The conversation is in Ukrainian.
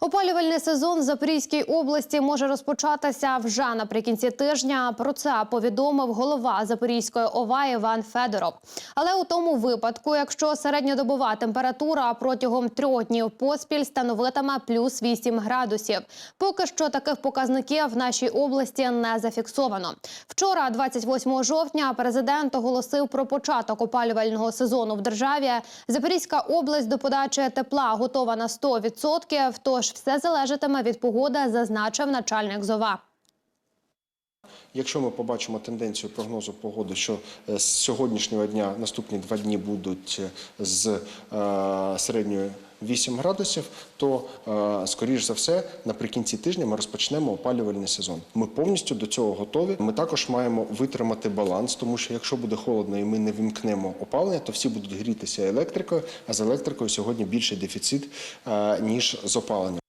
Опалювальний сезон в Запорізькій області може розпочатися вже наприкінці тижня. Про це повідомив голова Запорізької ОВА Іван Федоров. Але у тому випадку, якщо середньодобова температура протягом трьох днів поспіль становитиме плюс 8 градусів. Поки що таких показників в нашій області не зафіксовано. Вчора, 28 жовтня, президент оголосив про початок опалювального сезону в державі. Запорізька область до подачі тепла готова на 100%, Тож все залежатиме від погоди, зазначив начальник ЗОВА. Якщо ми побачимо тенденцію прогнозу погоди, що е, з сьогоднішнього дня наступні два дні будуть е, з е, середньою 8 градусів, то е, скоріш за все наприкінці тижня ми розпочнемо опалювальний сезон. Ми повністю до цього готові. Ми також маємо витримати баланс, тому що якщо буде холодно і ми не вімкнемо опалення, то всі будуть грітися електрикою. А з електрикою сьогодні більший дефіцит е, ніж з опаленням.